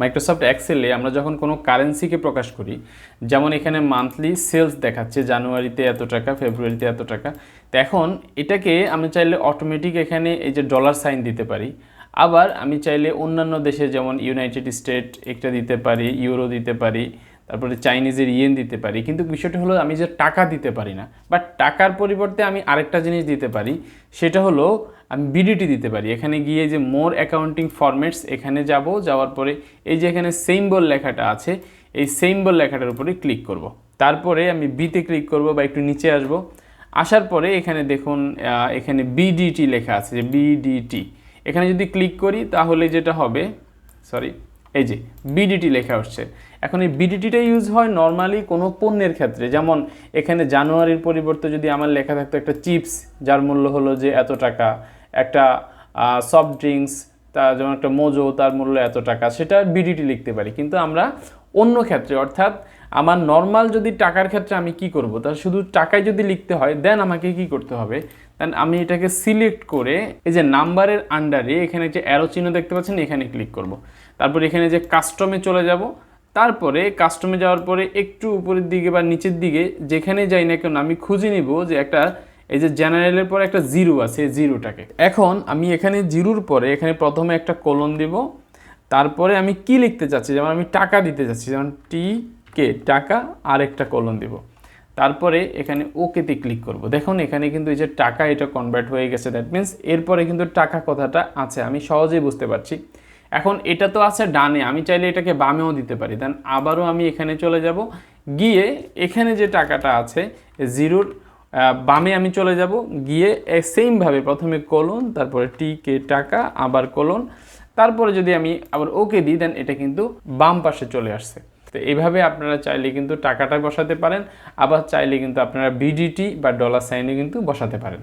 Microsoft এক্সেলে আমরা যখন কোনো কারেন্সিকে প্রকাশ করি, যেমন এখানে মান্থলি সেলস দেখাচ্ছে, জানুয়ারিতে এত টাকা ফেব্রুয়ারিতে এত টাকা, তো এখন এটাকে আমি চাইলে অটোমেটিক এখানে এই যে ডলার সাইন দিতে পারি। আবার আমি চাইলে অন্যান্য দেশে যেমন ইউনাইটেড স্টেট একটা দিতে পারি ইউরো দিতে পারি, তারপরে চাইনিজের ইয়েন দিতে পারি। কিন্তু বিষয়টা হলো আমি যে টাকা দিতে পারি না বাট টাকার পরিবর্তে আমি আরেকটা জিনিস দিতে পারি, সেটা হলো আমি বিডিটি দিতে পারি। এখানে গিয়ে যে মোর অ্যাকাউন্টিং ফরম্যাটস এখানে যাব, যাওয়ার পরে এই যে এখানে সেইম্বল লেখাটা আছে, এই সেইম্বল লেখাটার উপরে ক্লিক করব। তারপরে আমি বিতে ক্লিক করব বা একটু নিচে আসব। আসার পরে এখানে দেখুন এখানে বিডিটি লেখা আছে, যে বিডিটি এখানে যদি ক্লিক করি, তাহলে যেটা হবে সরি এই যে বিডিটি লেখা আসছে। এখন এই বিডিটিটা ইউজ হয় নর্মালি কোনো পণ্যের ক্ষেত্রে। যেমন এখানে জানুয়ারির পরিবর্তে যদি আমার লেখা থাকতো একটা চিপস যার মূল্য হলো যে এত টাকা একটা সফট ড্রিঙ্কস তার যেমন একটা মোজো, তার মূল্য এত টাকা, সেটা বিডিটি লিখতে পারি। কিন্তু আমরা অন্য ক্ষেত্রে, অর্থাৎ আমার নর্মাল যদি টাকার ক্ষেত্রে আমি কি করব, তাহলে শুধু টাকায় যদি লিখতে হয় দেন আমাকে কি করতে হবে? দেন আমি এটাকে সিলেক্ট করে, এই যে নাম্বারের আন্ডারে এখানে যে অ্যারো চিহ্ন দেখতে পাচ্ছেন, এখানে ক্লিক করব। তারপর এখানে যে কাস্টমে চলে যাব। তারপরে কাস্টমে যাওয়ার পরে একটু উপরের দিকে বা নিচের দিকে, যেখানে যাই না কেন, আমি খুঁজে নিব যে একটা এই যে জেনারেলের পরে একটা জিরো আছে, এই জিরোটাকে এখন আমি এখানে জিরোর পরে এখানে প্রথমে একটা কলন দিব, তারপরে আমি কি লিখতে চাচ্ছি? যেমন আমি টাকা দিতে চাচ্ছি, যেমন টি কে টাকা, আর একটা কলন দিব। তারপরে এখানে ওকেতে ক্লিক করব। দেখুন, এখানে কিন্তু এই যে টাকা, এটা কনভার্ট হয়ে গেছে দ্যাট মিন্স এরপরে কিন্তু টাকা কথাটা আছে, আমি সহজেই বুঝতে পারছি। এখন এটা তো আছে ডানে, আমি চাইলে এটাকে বামেও দিতে পারি। দেন আবারও আমি এখানে চলে যাব, গিয়ে এখানে যে টাকাটা আছে জিরোর বামে আমি চলে যাব, গিয়ে সেমভাবে প্রথমে কলন তারপরে টি কে টাকা, আবার কলন তারপরে যদি আমি আবার ওকে দিই দেন এটা কিন্তু বাম পাশে চলে আসছে। তো এইভাবে আপনারা চাইলে কিন্তু টাকাটা বসাতে পারেন, আবার চাইলে কিন্তু আপনারা বিডিটি বা ডলার সাইনে কিন্তু বসাতে পারেন।